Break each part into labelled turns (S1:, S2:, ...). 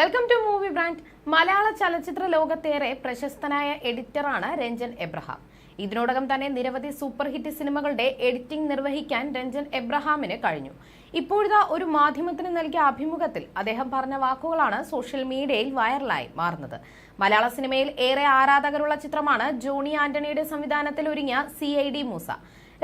S1: Welcome to movie brand മലയാള ചലച്ചിത്ര ലോകത്തേറെ പ്രശസ്തനായ എഡിറ്ററാണ് Ranjan Abraham. ഇതിനോടകം തന്നെ നിരവധി സൂപ്പർ ഹിറ്റ് സിനിമകളുടെ എഡിറ്റിംഗ് നിർവഹിക്കാൻ രഞ്ജൻ എബ്രഹാമിന് കഴിഞ്ഞു. ഇപ്പോഴിതാ ഒരു മാധ്യമത്തിന് നൽകിയ അഭിമുഖത്തിൽ അദ്ദേഹം പറഞ്ഞ വാക്കുകളാണ് സോഷ്യൽ മീഡിയയിൽ വൈറലായി മാറുന്നത്. മലയാള സിനിമയിൽ ഏറെ ആരാധകരുള്ള ചിത്രമാണ് ജോണി ആന്റണിയുടെ സംവിധാനത്തിൽ ഒരുങ്ങിയ സി ഐ ഡി മൂസ.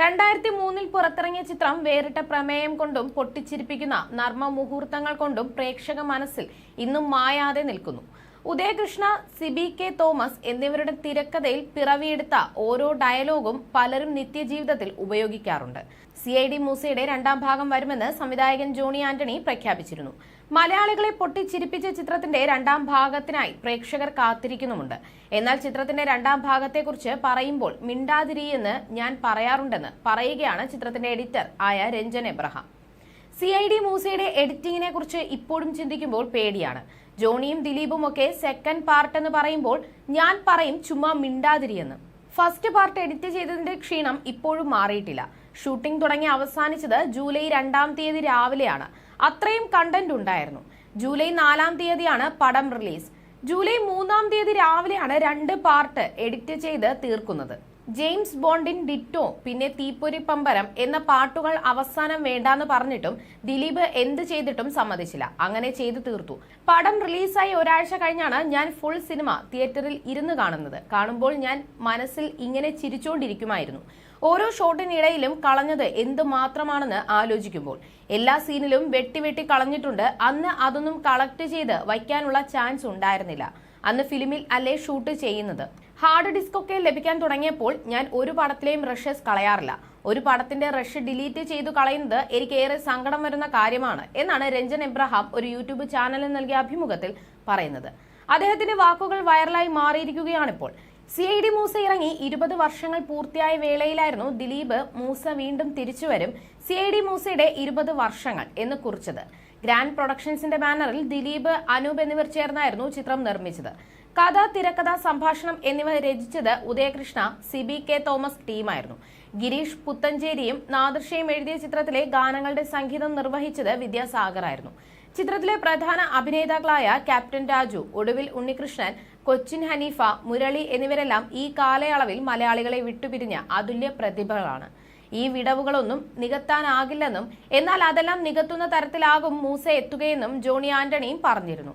S1: രണ്ടായിരത്തി മൂന്നിൽ പുറത്തിറങ്ങിയ ചിത്രം വേറിട്ട പ്രമേയം കൊണ്ടും പൊട്ടിച്ചിരിപ്പിക്കുന്ന നർമ്മ മുഹൂർത്തങ്ങൾ കൊണ്ടും പ്രേക്ഷക മനസ്സിൽ ഇന്നും മായാതെ നിൽക്കുന്നു. ഉദയകൃഷ്ണ സിബി കെ തോമസ് എന്നിവരുടെ തിരക്കഥയിൽ പിറവിയെടുത്ത ഓരോ ഡയലോഗും പലരും നിത്യജീവിതത്തിൽ ഉപയോഗിക്കാറുണ്ട്. സി ഐ ഡി മൂസയുടെ രണ്ടാം ഭാഗം വരുമെന്ന് സംവിധായകൻ ജോണി ആന്റണി പ്രഖ്യാപിച്ചിരുന്നു. മലയാളികളെ പൊട്ടിച്ചിരിപ്പിച്ച ചിത്രത്തിന്റെ രണ്ടാം ഭാഗത്തിനായി പ്രേക്ഷകർ കാത്തിരിക്കുന്നുമുണ്ട്. എന്നാൽ ചിത്രത്തിന്റെ രണ്ടാം ഭാഗത്തെക്കുറിച്ച് പറയുമ്പോൾ മിണ്ടാതിരിയെന്ന് ഞാൻ പറയാറുണ്ടെന്ന് പറയുകയാണ് ചിത്രത്തിന്റെ എഡിറ്റർ ആയ Ranjan Abraham. C I D മൂസയുടെ എഡിറ്റിംഗിനെ കുറിച്ച് ഇപ്പോഴും ചിന്തിക്കുമ്പോൾ പേടിയാണ്. ജോണിയും ദിലീപും ഒക്കെ സെക്കൻഡ് പാർട്ട് എന്ന് പറയുമ്പോൾ ഞാൻ പറയും ചുമ്മാ മിണ്ടാതിരിയെന്ന്. ഫസ്റ്റ് പാർട്ട് എഡിറ്റ് ചെയ്തതിന്റെ ക്ഷീണം ഇപ്പോഴും മാറിയിട്ടില്ല. ഷൂട്ടിംഗ് തുടങ്ങി അവസാനിച്ചത് ജൂലൈ രണ്ടാം തീയതി രാവിലെയാണ്. അത്രയും കണ്ടന്റ് ഉണ്ടായിരുന്നു. ജൂലൈ നാലാം തീയതിയാണ് പടം റിലീസ് ജൂലൈ മൂന്നാം തീയതി രാവിലെയാണ് രണ്ട് പാർട്ട് എഡിറ്റ് ചെയ്ത് തീർക്കുന്നത്. ജെയിംസ് ബോണ്ടിൻ ഡിറ്റോ പിന്നെ തീപ്പൊരി പമ്പരം എന്ന പാട്ടുകൾ അവസാനം വേണ്ടാന്ന് പറഞ്ഞിട്ടും ദിലീപ് എന്ത് ചെയ്തിട്ടും സമ്മതിച്ചില്ല. അങ്ങനെ ചെയ്തു തീർത്തു. പടം റിലീസായി ഒരാഴ്ച കഴിഞ്ഞാണ് ഞാൻ ഫുൾ സിനിമ തിയേറ്ററിൽ ഇരുന്ന് കാണുന്നത്. കാണുമ്പോൾ ഞാൻ മനസ്സിൽ ഇങ്ങനെ ചിരിച്ചുകൊണ്ടിരിക്കുമായിരുന്നു ഓരോ ഷോട്ടിനിടയിലും കളഞ്ഞത് എന്ത് മാത്രമാണെന്ന് ആലോചിക്കുമ്പോൾ. എല്ലാ സീനിലും വെട്ടി വെട്ടി കളഞ്ഞിട്ടുണ്ട്. അന്ന് അതൊന്നും കളക്ട് ചെയ്ത് വയ്ക്കാനുള്ള ചാൻസ് ഉണ്ടായിരുന്നില്ല. അന്ന് ഫിലിമിൽ അല്ലേ ഷൂട്ട് ചെയ്യുന്നത്? ഹാർഡ് ഡിസ്ക് ഒക്കെ ലഭിക്കാൻ തുടങ്ങിയപ്പോൾ ഞാൻ ഒരു പടത്തിലെയും റഷസ് കളയാറില്ല. ഒരു പടത്തിന്റെ റഷ് ഡിലീറ്റ് ചെയ്തു കളയുന്നത് എനിക്ക് ഏറെ സങ്കടം വരുന്ന കാര്യമാണ് എന്നാണ് രഞ്ജൻ എബ്രഹാം ഒരു യൂട്യൂബ് ചാനലിൽ നൽകിയ അഭിമുഖത്തിൽ പറയുന്നത്. അദ്ദേഹത്തിന്റെ വാക്കുകൾ വൈറലായി മാറിയിരിക്കുകയാണിപ്പോൾ. സി ഐ ഡി മൂസ ഇറങ്ങി ഇരുപത് വർഷങ്ങൾ പൂർത്തിയായ വേളയിലായിരുന്നു ദിലീപ് മൂസ വീണ്ടും തിരിച്ചുവരും. സി ഐ ഡി മൂസയുടെ ഇരുപത് വർഷങ്ങൾ എന്ന് കുറിച്ചത്. ഗ്രാൻഡ് പ്രൊഡക്ഷൻസിന്റെ ബാനറിൽ ദിലീപ് അനൂപ് എന്നിവർ ചേർന്നായിരുന്നു ചിത്രം നിർമ്മിച്ചത്. കഥ തിരക്കഥ സംഭാഷണം എന്നിവ രചിച്ചത് ഉദയകൃഷ്ണ സിബി കെ തോമസ് ടീമായിരുന്നു. ഗിരീഷ് പുത്തഞ്ചേരിയും നാദർഷയും എഴുതിയ ചിത്രത്തിലെ ഗാനങ്ങളുടെ സംഗീതം നിർവഹിച്ചത് വിദ്യാസാഗർ ആയിരുന്നു ചിത്രത്തിലെ പ്രധാന അഭിനേതാക്കളായ ക്യാപ്റ്റൻ രാജു ഒടുവിൽ ഉണ്ണികൃഷ്ണൻ കൊച്ചിൻ ഹനീഫ മുരളി എന്നിവരെല്ലാം ഈ കാലയളവിൽ മലയാളികളെ വിട്ടുപിരിഞ്ഞ അതുല്യ പ്രതിഭകളാണ്. ഈ വിടവുകളൊന്നും നികത്താനാകില്ലെന്നും എന്നാൽ അതെല്ലാം നികത്തുന്ന തരത്തിലാകും മൂസ എത്തുകയെന്നും ജോണി ആന്റണിയും പറഞ്ഞിരുന്നു.